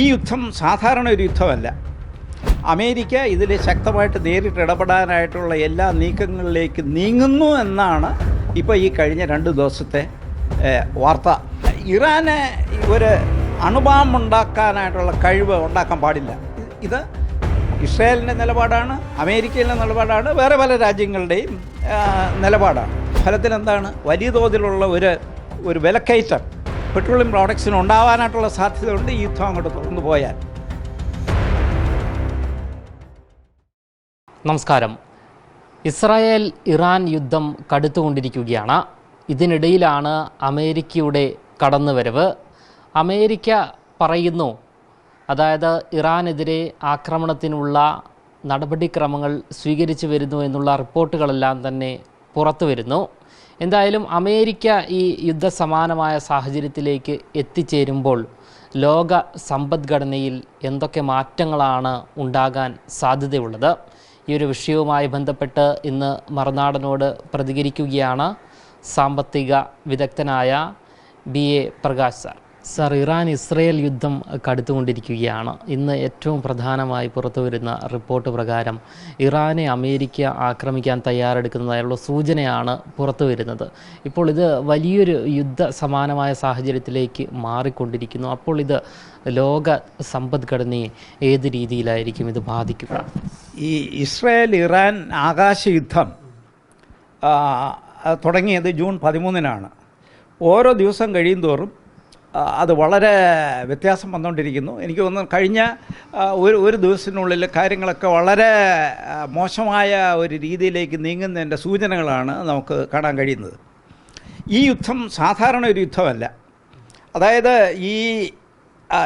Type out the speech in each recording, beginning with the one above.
ഈ യുദ്ധം സാധാരണ ഒരു യുദ്ധമല്ല. അമേരിക്ക ഇതിൽ ശക്തമായിട്ട് നേരിട്ട് ഇടപെടാനായിട്ടുള്ള എല്ലാ നീക്കങ്ങളിലേക്ക് നീങ്ങുന്നു എന്നാണ് ഇപ്പോൾ ഈ കഴിഞ്ഞ രണ്ട് ദിവസത്തെ വാർത്ത. ഇറാന് ഒരു അണുബാം ഉണ്ടാക്കാനായിട്ടുള്ള കഴിവ് ഉണ്ടാക്കാൻ പാടില്ല. ഇത് ഇസ്രായേലിന്റെ നിലപാടാണ് അമേരിക്കയിലെ നിലപാടാണ് വേറെ പല രാജ്യങ്ങളുടെയും നിലപാടാണ്. ഫലത്തിനെന്താണ്? വലിയ തോതിലുള്ള ഒരു ഒരു വിലക്കയറ്റം. പെട്രോളിയം പ്രോഡക്ട്സിന് ഉണ്ടാവാനായിട്ടുള്ള സാധ്യതയുണ്ട് ഈ യുദ്ധം അങ്ങോട്ട് തുറന്നു പോയാൽ. നമസ്കാരം. ഇസ്രായേൽ ഇറാൻ യുദ്ധം കടുത്തുകൊണ്ടിരിക്കുകയാണ്. ഇതിനിടയിലാണ് അമേരിക്കയുടെ കടന്നുവരവ്. അമേരിക്ക പറയുന്നു അതായത് ഇറാനെതിരെ ആക്രമണത്തിനുള്ള നടപടിക്രമങ്ങൾ സ്വീകരിച്ചു വരുന്നു എന്നുള്ള റിപ്പോർട്ടുകളെല്ലാം തന്നെ പുറത്തു വരുന്നു. എന്തായാലും അമേരിക്ക ഈ യുദ്ധസമാനമായ സാഹചര്യത്തിലേക്ക് എത്തിച്ചേരുമ്പോൾ ലോക സമ്പദ്ഘടനയിൽ എന്തൊക്കെ മാറ്റങ്ങളാണ് ഉണ്ടാകാൻ സാധ്യതയുള്ളത്? ഈ ഒരു വിഷയവുമായി ബന്ധപ്പെട്ട് ഇന്ന് മറുനാടനോട് പ്രതികരിക്കുകയാണ് സാമ്പത്തിക വിദഗ്ധനായ B A Prakash sir. Sir Iran Israel യുദ്ധം കടുത്തുകൊണ്ടിരിക്കുകയാണ്. ഇന്ന് ഏറ്റവും പ്രധാനമായി പുറത്തു വരുന്ന റിപ്പോർട്ട് പ്രകാരം ഇറാനെ അമേരിക്ക ആക്രമിക്കാൻ തയ്യാറെടുക്കുന്നതായുള്ള സൂചനയാണ് പുറത്തു വരുന്നത് ഇപ്പോൾ ഇത് വലിയൊരു യുദ്ധ സമാനമായ സാഹചര്യത്തിലേക്ക് മാറിക്കൊണ്ടിരിക്കുന്നു. അപ്പോൾ ഇത് ലോക സമ്പദ്ഘടനയെ ഏത് രീതിയിലായിരിക്കും ഇത് ബാധിക്കുക ഈ ഇസ്രയേൽ ഇറാൻ ആകാശ യുദ്ധം തുടങ്ങിയത് ജൂൺ പതിമൂന്നിനാണ്. ഓരോ ദിവസം കഴിയും തോറും അത് വളരെ വ്യത്യാസം വന്നുകൊണ്ടിരിക്കുന്നു. എനിക്ക് തോന്നുന്നു കഴിഞ്ഞ ഒരു ഒരു ദിവസത്തിനുള്ളിൽ കാര്യങ്ങളൊക്കെ വളരെ മോശമായ ഒരു രീതിയിലേക്ക് നീങ്ങുന്നതിന്റെ സൂചനകളാണ് നമുക്ക് കാണാൻ കഴിയുന്നത്. ഈ യുദ്ധം സാധാരണ ഒരു യുദ്ധമല്ല. അതായത് ഈ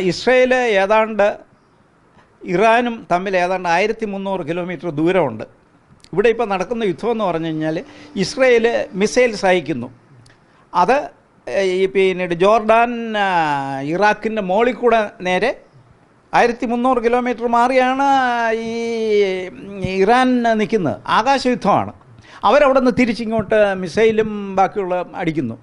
ഇസ്രയേൽ ഏതാണ്ട് ഇറാനും തമ്മിൽ ഏതാണ്ട് ആയിരത്തി മുന്നൂറ് കിലോമീറ്റർ ദൂരമുണ്ട്. ഇവിടെ ഇപ്പോൾ നടക്കുന്ന യുദ്ധം എന്ന് പറഞ്ഞു കഴിഞ്ഞാൽ ഇസ്രയേൽ മിസൈൽസ് അയക്കുന്നു അത് ഈ പിന്നീട് ജോർഡാൻ ഇറാഖിന്റെ മോളിൽ കൂടെ നേരെ ആയിരത്തി മുന്നൂറ് കിലോമീറ്റർ മാറിയാണ് ഈ ഇറാൻ നിൽക്കുന്നത്. ആകാശയുദ്ധമാണ്. അവരവിടെ നിന്ന് തിരിച്ചിങ്ങോട്ട് മിസൈലും ബാക്കിയുള്ള അടിക്കുന്നു.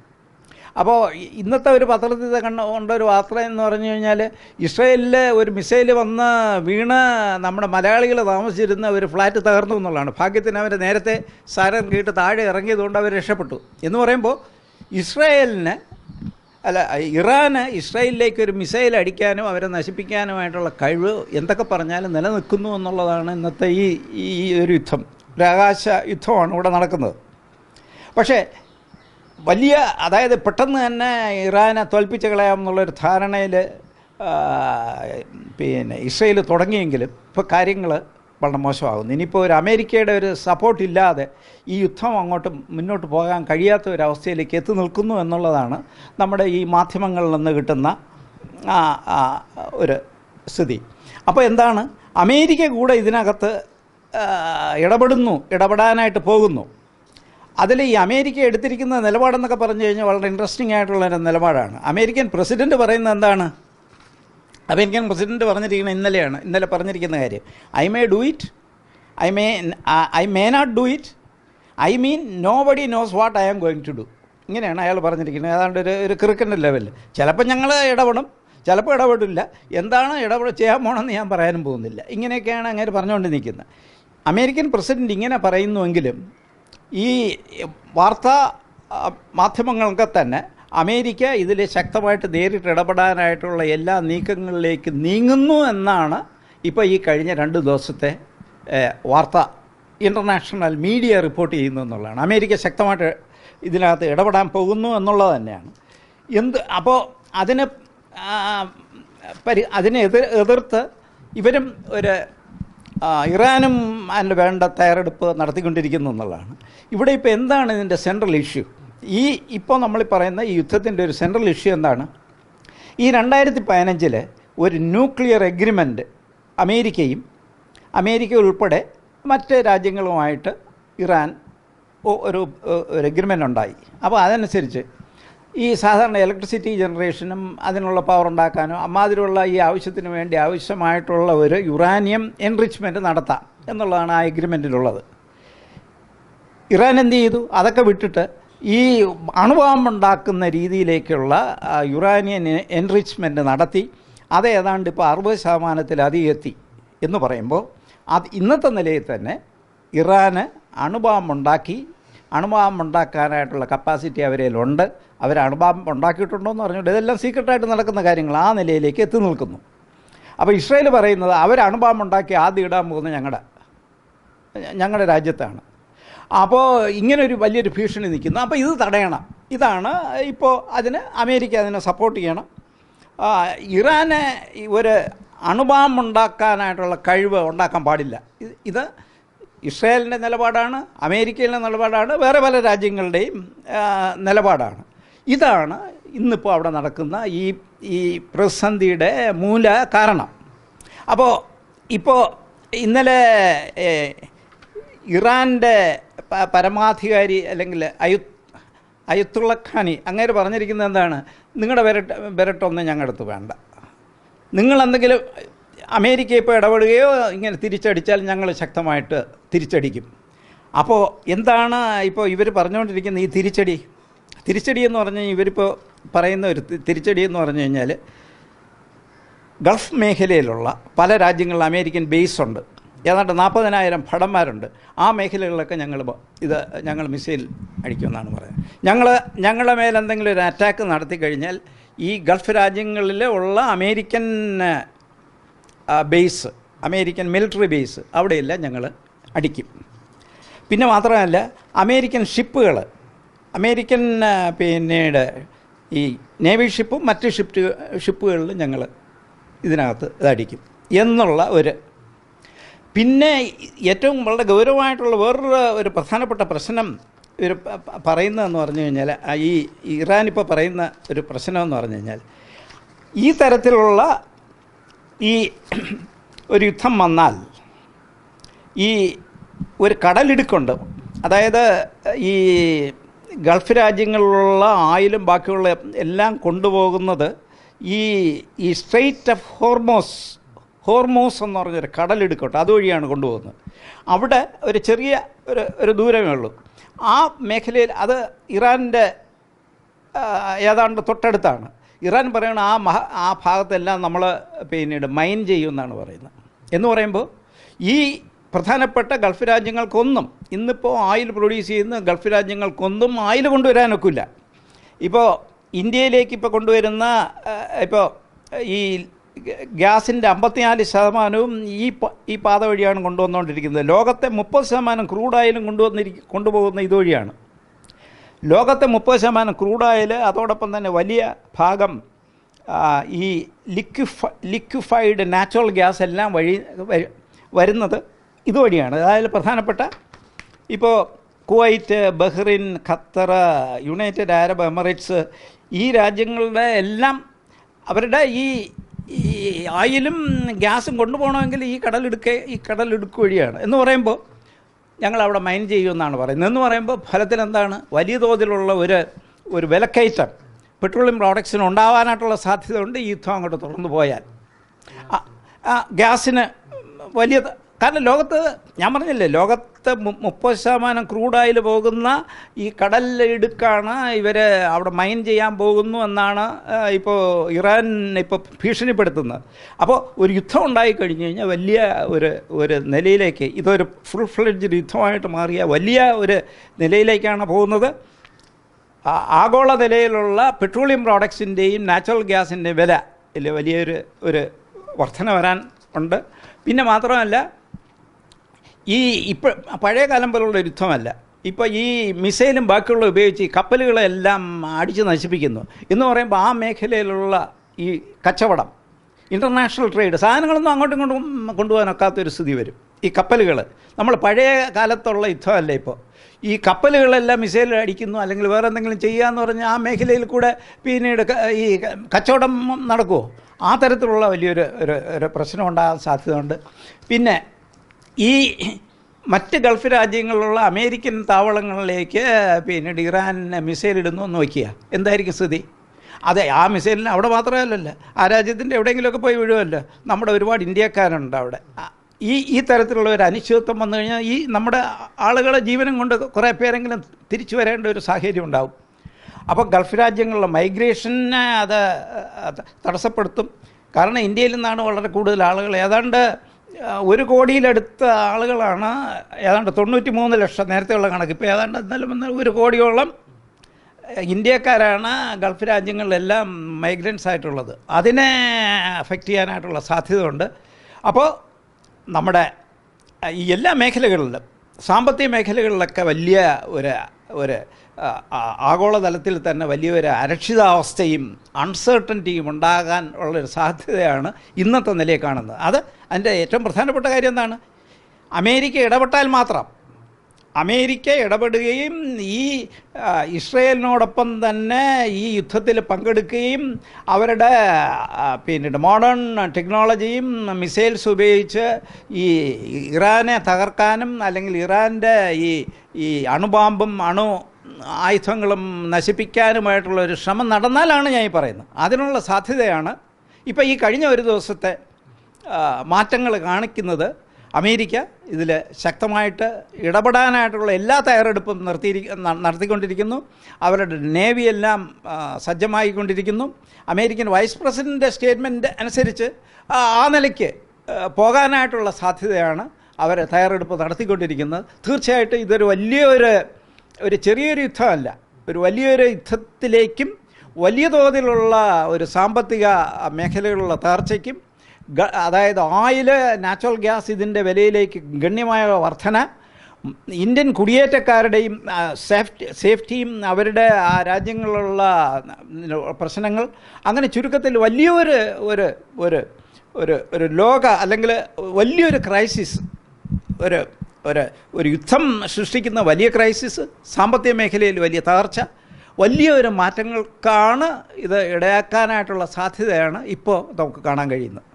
അപ്പോൾ ഇന്നത്തെ ഒരു പത്രത്തിൽ കണ്ട കൊണ്ട ഒരു വാർത്ത എന്ന് പറഞ്ഞു കഴിഞ്ഞാൽ ഇസ്രയേലിൽ ഒരു മിസൈൽ വന്ന് വീണ് നമ്മുടെ മലയാളികൾ താമസിച്ചിരുന്ന ഒരു ഫ്ലാറ്റ് തകർന്നു എന്നുള്ളതാണ്. ഭാഗ്യത്തിന് അവർ നേരത്തെ സാരം കേട്ട് താഴെ ഇറങ്ങിയതുകൊണ്ട് അവർ രക്ഷപ്പെട്ടു. എന്ന് പറയുമ്പോൾ ഇസ്രയേലിന് അല്ല ഇറാന് ഇസ്രായേലിലേക്ക് ഒരു മിസൈൽ അടിക്കാനും അവരെ നശിപ്പിക്കാനുമായിട്ടുള്ള കഴിവ് എന്തൊക്കെ പറഞ്ഞാലും നിലനിൽക്കുന്നു എന്നുള്ളതാണ് ഇന്നത്തെ ഈ ഈ ഒരു യുദ്ധം. ഒരാകാശ യുദ്ധമാണ് ഇവിടെ നടക്കുന്നത്. പക്ഷേ വലിയ അതായത് പെട്ടെന്ന് തന്നെ ഇറാനെ തോൽപ്പിച്ച് കളയാമെന്നുള്ളൊരു ധാരണയിൽ പിന്നെ ഇസ്രയേൽ തുടങ്ങിയെങ്കിലും ഇപ്പോൾ കാര്യങ്ങൾ വളരെ മോശമാകുന്നു. ഇനിയിപ്പോൾ ഒരു അമേരിക്കയുടെ ഒരു സപ്പോർട്ട് ഇല്ലാതെ ഈ യുദ്ധം അങ്ങോട്ട് മുന്നോട്ട് പോകാൻ കഴിയാത്ത ഒരു അവസ്ഥയിലേക്ക് എത്തി നിൽക്കുന്നു എന്നുള്ളതാണ് നമ്മുടെ ഈ മാധ്യമങ്ങളിൽ നിന്ന് കിട്ടുന്ന ഒരു സ്ഥിതി. അപ്പോൾ എന്താണ്? അമേരിക്ക കൂടെ ഇതിനകത്ത് ഇടപെടുന്നു ഇടപെടാനായിട്ട് പോകുന്നു. അതിൽ ഈ അമേരിക്ക എടുത്തിരിക്കുന്ന നിലപാടെന്നൊക്കെ പറഞ്ഞു കഴിഞ്ഞാൽ വളരെ ഇൻട്രസ്റ്റിംഗ് ആയിട്ടുള്ള ഒരു നിലപാടാണ്. അമേരിക്കൻ പ്രസിഡന്റ് പറയുന്നത് എന്താണ്? അമേരിക്കൻ പ്രസിഡന്റ് പറഞ്ഞിരിക്കുന്നത് ഇന്നലെയാണ് ഇന്നലെ പറഞ്ഞിരിക്കുന്ന കാര്യം. I may do it I may I may not do it I mean nobody knows what I am going to do ഇങ്ങനെയാണ് അയാൾ പറഞ്ഞിരിക്കുന്നത്. ഏതാണ്ട് ഒരു ഒരു ക്രിക്കറ്റ് ലെവലിൽ ചിലപ്പോൾ ഞങ്ങൾ ഇടപെടും ചിലപ്പോൾ ഇടപെടില്ല. എന്താണ് ഇടപെട ചെയ്യാൻ പോകണമെന്ന് ഞാൻ പറയാനും പോകുന്നില്ല. ഇങ്ങനെയൊക്കെയാണ് അങ്ങനെ പറഞ്ഞുകൊണ്ട് നിൽക്കുന്നത് അമേരിക്കൻ പ്രസിഡന്റ് ഇങ്ങനെ പറയുന്നുവെങ്കിലും ഈ വാർത്താ മാധ്യമങ്ങൾക്ക് തന്നെ അമേരിക്ക ഇതിൽ ശക്തമായിട്ട് നേരിട്ട് ഇടപെടാനായിട്ടുള്ള എല്ലാ നീക്കങ്ങളിലേക്ക് നീങ്ങുന്നു എന്നാണ് ഇപ്പോൾ ഈ കഴിഞ്ഞ രണ്ട് ദിവസത്തെ വാർത്ത ഇന്റർനാഷണൽ മീഡിയ റിപ്പോർട്ട് ചെയ്യുന്നു എന്നുള്ളതാണ്. അമേരിക്ക ശക്തമായിട്ട് ഇതിനകത്ത് ഇടപെടാൻ പോകുന്നു എന്നുള്ളത് തന്നെയാണ്. എന്ത് അപ്പോൾ അതിന് പരി അതിനെ എതിർ എതിർത്ത് ഇവരും ഒരു ഇറാനും അതിന് വേണ്ട തയ്യാറെടുപ്പ് നടത്തിക്കൊണ്ടിരിക്കുന്നു എന്നുള്ളതാണ്. ഇവിടെ ഇപ്പോൾ എന്താണ് ഇതിന്റെ സെൻട്രൽ ഇഷ്യൂ ഈ ഇപ്പോൾ നമ്മൾ പറയുന്ന ഈ യുദ്ധത്തിന്റെ ഒരു സെൻട്രൽ ഇഷ്യൂ എന്താണ്? ഈ രണ്ടായിരത്തി പതിനഞ്ചിൽ ഒരു ന്യൂക്ലിയർ എഗ്രിമെന്റ് അമേരിക്കയും അമേരിക്ക ഉൾപ്പെടെ മറ്റ് രാജ്യങ്ങളുമായിട്ട് ഇറാൻ ഒരു ഒരു എഗ്രിമെന്റ് ഉണ്ടായി. അപ്പോൾ അതനുസരിച്ച് ഈ സാധാരണ ഇലക്ട്രിസിറ്റി ജനറേഷനും അതിനുള്ള പവർ ഉണ്ടാക്കാനും അമ്മാതിരിയുള്ള ഈ ആവശ്യത്തിന് വേണ്ടി ആവശ്യമായിട്ടുള്ള ഒരു യുറാനിയം എൻറിച്ച്മെന്റ് നടത്താം എന്നുള്ളതാണ് ആ എഗ്രിമെന്റിലുള്ളത് ഇറാൻ എന്ത് ചെയ്തു? അതൊക്കെ വിട്ടിട്ട് ഈ അണുബാമ്പുണ്ടാക്കുന്ന രീതിയിലേക്കുള്ള യുറാനിയൻ എൻറിച്ച്മെന്റ് നടത്തി അത് ഏതാണ്ട് ഇപ്പോൾ അറുപത് ശതമാനത്തിലധികം എത്തി എന്ന് പറയുമ്പോൾ അത് ഇന്നത്തെ നിലയിൽ തന്നെ ഇറാന് അണുബാമ്പുണ്ടാക്കി അണുബാമ്പുണ്ടാക്കാനായിട്ടുള്ള കപ്പാസിറ്റി അവരേലുണ്ട്. അവർ അണുബാമ്പ് ഉണ്ടാക്കിയിട്ടുണ്ടോ എന്ന് പറഞ്ഞിട്ട് ഇതെല്ലാം സീക്രട്ടായിട്ട് നടക്കുന്ന കാര്യങ്ങൾ ആ നിലയിലേക്ക് എത്തി നിൽക്കുന്നു. അപ്പോൾ ഇസ്രയേൽ പറയുന്നത് അവർ അണുബാമ്പുണ്ടാക്കി ആദ്യം ഇടാൻ പോകുന്നത് ഞങ്ങളുടെ ഞങ്ങളുടെ രാജ്യത്താണ്. അപ്പോൾ ഇങ്ങനെ ഒരു വലിയൊരു ഭീഷണി നിൽക്കുന്നു. അപ്പോൾ ഇത് തടയണം. ഇതാണ് ഇപ്പോൾ അതിന് അമേരിക്ക അതിനെ സപ്പോർട്ട് ചെയ്യണം. ഇറാനെ ഒരു അണുബാം ഉണ്ടാക്കാനായിട്ടുള്ള കഴിവ് ഉണ്ടാക്കാൻ പാടില്ല. ഇത് ഇസ്രായേലിന്റെ നിലപാടാണ് അമേരിക്കയിലെ നിലപാടാണ് വേറെ പല രാജ്യങ്ങളുടെയും നിലപാടാണ്. ഇതാണ് ഇന്നിപ്പോൾ അവിടെ നടക്കുന്ന ഈ ഈ പ്രതിസന്ധിയുടെ മൂല കാരണം. അപ്പോൾ ഇപ്പോൾ ഇന്നലെ ഇറാന്റെ പരമാധികാരി അല്ലെങ്കിൽ അയു അയത്തുള്ള ഖാനി അങ്ങേര് പറഞ്ഞിരിക്കുന്നത് എന്താണ്? നിങ്ങളുടെ വിരട്ട് വിരട്ടൊന്നും ഞങ്ങളടുത്ത് വേണ്ട. നിങ്ങളെന്തെങ്കിലും അമേരിക്ക ഇപ്പോൾ ഇടപെടുകയോ ഇങ്ങനെ തിരിച്ചടിച്ചാൽ ഞങ്ങൾ ശക്തമായിട്ട് തിരിച്ചടിക്കും. അപ്പോൾ എന്താണ് ഇപ്പോൾ ഇവർ പറഞ്ഞുകൊണ്ടിരിക്കുന്ന ഈ തിരിച്ചടി? തിരിച്ചടി എന്ന് പറഞ്ഞു കഴിഞ്ഞാൽ ഇവരിപ്പോൾ പറയുന്ന ഒരു തിരിച്ചടി എന്ന് പറഞ്ഞു കഴിഞ്ഞാൽ ഗൾഫ് മേഖലയിലുള്ള പല രാജ്യങ്ങളിൽ അമേരിക്കൻ ബേസ് ഉണ്ട്. ഏതാണ്ട് നാൽപ്പതിനായിരം ഭടന്മാരുണ്ട്. ആ മേഖലകളിലൊക്കെ ഞങ്ങൾ ഇത് ഞങ്ങൾ മിസൈൽ അടിക്കുമെന്നാണ് പറയുന്നത്. ഞങ്ങൾ ഞങ്ങളുടെ മേൽ എന്തെങ്കിലും ഒരു അറ്റാക്ക് നടത്തി കഴിഞ്ഞാൽ ഈ ഗൾഫ് രാജ്യങ്ങളിൽ ഉള്ള American base American military base അവിടെയെല്ലാം ഞങ്ങൾ അടിക്കും. പിന്നെ മാത്രമല്ല അമേരിക്കൻ ഷിപ്പുകൾ അമേരിക്കൻ പിന്നീട് ഈ നേവി ഷിപ്പും മറ്റ് ഷിപ്പ് ഷിപ്പുകളിലും ഞങ്ങൾ ഇതിനകത്ത് ഇതടിക്കും എന്നുള്ള ഒരു പിന്നെ ഏറ്റവും വളരെ ഗൗരവമായിട്ടുള്ള വേറൊരു ഒരു പ്രധാനപ്പെട്ട പ്രശ്നം പ- പറയുന്നതെന്ന് പറഞ്ഞു കഴിഞ്ഞാൽ ഈ ഇറാൻ ഇപ്പോൾ പറയുന്ന ഒരു പ്രശ്നമെന്ന് പറഞ്ഞു കഴിഞ്ഞാൽ ഈ തരത്തിലുള്ള ഈ ഒരു യുദ്ധം വന്നാൽ ഈ ഒരു കടലിടുക്കുണ്ട് അതായത് ഈ ഗൾഫ് രാജ്യങ്ങളിലുള്ള ആയിലും ബാക്കിയുള്ള എല്ലാം കൊണ്ടുപോകുന്നത് ഈ ഈ സ്ട്രെയിറ്റ് ഓഫ് ഹോർമോസ് ഹോർമോസ് എന്ന് പറഞ്ഞൊരു കടലെടുക്കോട്ടെ അതുവഴിയാണ് കൊണ്ടുപോകുന്നത്. അവിടെ ഒരു ചെറിയ ഒരു ഒരു ദൂരമേ ഉള്ളൂ. ആ മേഖലയിൽ അത് ഇറാന്റെ ഏതാണ്ട് തൊട്ടടുത്താണ്. ഇറാൻ പറയണ ആ മഹ ആ ഭാഗത്തെല്ലാം നമ്മൾ പിന്നീട് മൈൻ ചെയ്യുമെന്നാണ് പറയുന്നത്. എന്ന് പറയുമ്പോൾ ഈ പ്രധാനപ്പെട്ട ഗൾഫ് രാജ്യങ്ങൾക്കൊന്നും ഇന്നിപ്പോൾ ആയിൽ പ്രൊഡ്യൂസ് ചെയ്യുന്ന ഗൾഫ് രാജ്യങ്ങൾക്കൊന്നും ആയിൽ കൊണ്ടുവരാനൊക്കില്ല. ഇപ്പോൾ ഇന്ത്യയിലേക്ക് ഇപ്പോൾ കൊണ്ടുവരുന്ന ഇപ്പോൾ ഈ ഗ്യാസിന്റെ അമ്പത്തിനാല് ശതമാനവും ഈ ഈ പാത വഴിയാണ് കൊണ്ടുവന്നുകൊണ്ടിരിക്കുന്നത് ലോകത്തെ മുപ്പത് ശതമാനം ക്രൂഡായാലും കൊണ്ടുവന്നിരി കൊണ്ടുപോകുന്ന ഇതുവഴിയാണ് ലോകത്തെ മുപ്പത് ശതമാനം ക്രൂഡായൽ അതോടൊപ്പം തന്നെ വലിയ ഭാഗം ഈ ലിക്വിഫ ലിക്വിഫൈഡ് നാച്ചുറൽ ഗ്യാസ് എല്ലാം വഴി വരു- വരുന്നത് ഇതുവഴിയാണ് അതായത് പ്രധാനപ്പെട്ട ഇപ്പോൾ Kuwait Bahrain Qatar United Arab Emirates ഈ രാജ്യങ്ങളുടെ എല്ലാം അവരുടെ ഈ ഈ ആയിലും ഗ്യാസും കൊണ്ടുപോകണമെങ്കിൽ ഈ കടലെടുക്കേ ഈ കടലെടുക്ക് വഴിയാണ്. എന്ന് പറയുമ്പോൾ ഞങ്ങൾ അവിടെ മൈൻ ചെയ്യുമെന്നാണ് പറയുന്നത്. എന്ന് പറയുമ്പോൾ ഫലത്തിൽ എന്താണ്? വലിയ തോതിലുള്ള ഒരു ഒരു വിലക്കയറ്റം. പെട്രോളിയം പ്രോഡക്ട്സിന് ഉണ്ടാവാനായിട്ടുള്ള സാധ്യതയുണ്ട്. ഈ യുദ്ധം അങ്ങോട്ട് തുറന്നു പോയാൽ. ഗ്യാസിന് വലിയ കാരണം ലോകത്ത് ഞാൻ പറഞ്ഞില്ലേ ലോകത്ത് മുപ്പത് ശതമാനം ക്രൂഡായിൽ പോകുന്ന ഈ കടലിടുക്കാണ് ഇവർ അവിടെ മൈൻ ചെയ്യാൻ പോകുന്നു എന്നാണ് ഇപ്പോൾ ഇറാൻ ഇപ്പോൾ ഭീഷണിപ്പെടുത്തുന്നത്. അപ്പോൾ ഒരു യുദ്ധം ഉണ്ടായി കഴിഞ്ഞു കഴിഞ്ഞാൽ വലിയ ഒരു ഒരു നിലയിലേക്ക് ഇതൊരു ഫുൾ ഫ്ലെഡ്ജ് യുദ്ധമായിട്ട് മാറിയ വലിയ ഒരു നിലയിലേക്കാണ് പോകുന്നത്. ആഗോള നിലയിലുള്ള പെട്രോളിയം പ്രോഡക്ട്സിന്റെയും നാച്ചുറൽ ഗ്യാസിന്റെ വില വലിയൊരു ഒരു വർധന വരാൻ ഉണ്ട്. പിന്നെ മാത്രമല്ല ഈ ഇപ്പോൾ പഴയ കാലം പോലുള്ള യുദ്ധമല്ല. ഇപ്പോൾ ഈ മിസൈലും ബാക്കിയുള്ള ഉപയോഗിച്ച് ഈ കപ്പലുകളെല്ലാം അടിച്ച് നശിപ്പിക്കുന്നു. എന്ന് പറയുമ്പോൾ ആ മേഖലയിലുള്ള ഈ കച്ചവടം ഇന്റർനാഷണൽ ട്രേഡ് സാധനങ്ങളൊന്നും അങ്ങോട്ടും ഇങ്ങോട്ടും കൊണ്ടുപോകാനൊക്കാത്തൊരു സ്ഥിതി വരും. ഈ കപ്പലുകൾ നമ്മൾ പഴയ കാലത്തുള്ള യുദ്ധമല്ല ഇപ്പോൾ ഈ കപ്പലുകളെല്ലാം മിസൈൽ അടിക്കുന്നു അല്ലെങ്കിൽ വേറെ എന്തെങ്കിലും ചെയ്യാന്ന് പറഞ്ഞാൽ ആ മേഖലയിൽ കൂടെ പിന്നീട് ഈ കച്ചവടം നടക്കുമോ ആ തരത്തിലുള്ള വലിയൊരു ഒരു ഒരു പ്രശ്നം ഉണ്ടാകാൻ സാധ്യതയുണ്ട്. പിന്നെ ഈ മറ്റ് ഗൾഫ് രാജ്യങ്ങളിലുള്ള അമേരിക്കൻ താവളങ്ങളിലേക്ക് പിന്നീട് ഇറാൻ മിസൈൽ ഇടുന്നു വയ്ക്കുക എന്തായിരിക്കും സ്ഥിതി? അതെ ആ മിസൈലിന് അവിടെ മാത്രമല്ലല്ലോ ആ രാജ്യത്തിന്റെ എവിടെയെങ്കിലുമൊക്കെ പോയി വീഴുമല്ലോ. നമ്മുടെ ഒരുപാട് ഇന്ത്യക്കാരുണ്ട് അവിടെ. ഈ ഈ തരത്തിലുള്ള ഒരു അനിശ്ചിതത്വം വന്നു കഴിഞ്ഞാൽ ഈ നമ്മുടെ ആളുകളെ ജീവനം കൊണ്ട് കുറേ പേരെങ്കിലും തിരിച്ചു വരേണ്ട ഒരു സാഹചര്യം ഉണ്ടാവും. അപ്പോൾ ഗൾഫ് രാജ്യങ്ങളിലെ മൈഗ്രേഷനെ അത് തടസ്സപ്പെടുത്തും. കാരണം ഇന്ത്യയിൽ നിന്നാണ് വളരെ കൂടുതൽ ആളുകൾ. ഏതാണ്ട് ഒരു കോടിയിലടുത്ത ആളുകളാണ് ഏതാണ്ട് തൊണ്ണൂറ്റി മൂന്ന് ലക്ഷം നേരത്തെയുള്ള കണക്ക്. ഇപ്പോൾ ഏതാണ്ട് എന്നാലും ഒരു കോടിയോളം ഇന്ത്യക്കാരാണ് ഗൾഫ് രാജ്യങ്ങളിലെല്ലാം മൈഗ്രൻസ് ആയിട്ടുള്ളത്. അതിനെ അഫക്റ്റ് ചെയ്യാനായിട്ടുള്ള സാധ്യതയുണ്ട്. അപ്പോൾ നമ്മുടെ ഈ എല്ലാ മേഖലകളിലും സാമ്പത്തിക മേഖലകളിലൊക്കെ വലിയ ഒരു ഒരു ആഗോളതലത്തിൽ തന്നെ വലിയൊരു അരക്ഷിതാവസ്ഥയും അൺസേർട്ടന്റിയും ഉണ്ടാകാൻ ഉള്ളൊരു സാധ്യതയാണ് ഇന്നത്തെ നിലയിൽ കാണുന്നത്. അത് അതിന്റെ ഏറ്റവും പ്രധാനപ്പെട്ട കാര്യം എന്താണ്? അമേരിക്ക ഇടപെട്ടാൽ മാത്രം അമേരിക്ക ഇടപെടുകയും ഈ ഇസ്രയേലിനോടൊപ്പം തന്നെ ഈ യുദ്ധത്തിൽ പങ്കെടുക്കുകയും അവരുടെ പിന്നീട് പിന്നെ മോഡേൺ ടെക്നോളജിയും മിസൈൽസ് ഉപയോഗിച്ച് ഈ ഇറാനെ തകർക്കാനും അല്ലെങ്കിൽ ഇറാന്റെ ഈ ഈ അണുബാമ്പും അണു ആയുധങ്ങളും നശിപ്പിക്കാനുമായിട്ടുള്ള ഒരു ശ്രമം നടന്നാലാണ് ഞാൻ ഈ പറയുന്നത്. അതിനുള്ള സാധ്യതയാണ്. ഇപ്പോൾ ഈ കഴിഞ്ഞ ഒരു ദിവസത്തെ മാറ്റങ്ങൾ കാണിക്കുന്നത് അമേരിക്ക ഇതിൽ ശക്തമായിട്ട് ഇടപെടാനായിട്ടുള്ള എല്ലാ തയ്യാറെടുപ്പും നിർത്തിയിരി നടത്തിക്കൊണ്ടിരിക്കുന്നു. അവരുടെ നേവി എല്ലാം സജ്ജമായിക്കൊണ്ടിരിക്കുന്നു. അമേരിക്കൻ വൈസ് പ്രസിഡന്റിന്റെ സ്റ്റേറ്റ്മെന്റ് അനുസരിച്ച് ആ നിലയ്ക്ക് പോകാനായിട്ടുള്ള സാധ്യതയാണ് അവർ തയ്യാറെടുപ്പ് നടത്തിക്കൊണ്ടിരിക്കുന്നത്. തീർച്ചയായിട്ടും ഇതൊരു വലിയൊരു ഒരു ചെറിയൊരു യുദ്ധമല്ല. ഒരു വലിയൊരു യുദ്ധത്തിലേക്കും വലിയ തോതിലുള്ള ഒരു സാമ്പത്തിക മേഖലകളിലുള്ള തകർച്ചയ്ക്കും അതായത് ഓയിൽ നാച്ചുറൽ ഗ്യാസ് ഇതിന്റെ വിലയിലേക്ക് ഗണ്യമായ വർധന ഇന്ത്യൻ കുടിയേറ്റക്കാരുടെയും സേഫ്റ്റി സേഫ്റ്റിയും അവരുടെ ആ രാജ്യങ്ങളിലുള്ള പ്രശ്നങ്ങൾ അങ്ങനെ ചുരുക്കത്തിൽ വലിയൊരു ഒരു ഒരു ഒരു ഒരു ലോക അല്ലെങ്കിൽ വലിയൊരു ക്രൈസിസ് ഒരു ഒരു ഒരു യുദ്ധം സൃഷ്ടിക്കുന്ന വലിയ ക്രൈസിസ് സാമ്പത്തിക മേഖലയിൽ വലിയ തകർച്ച വലിയ ഒരു മാറ്റങ്ങൾക്കാണ് ഇത് ഇടയാക്കാനായിട്ടുള്ള സാധ്യതയാണ് ഇപ്പോൾ നമുക്ക് കാണാൻ കഴിയുന്നത്.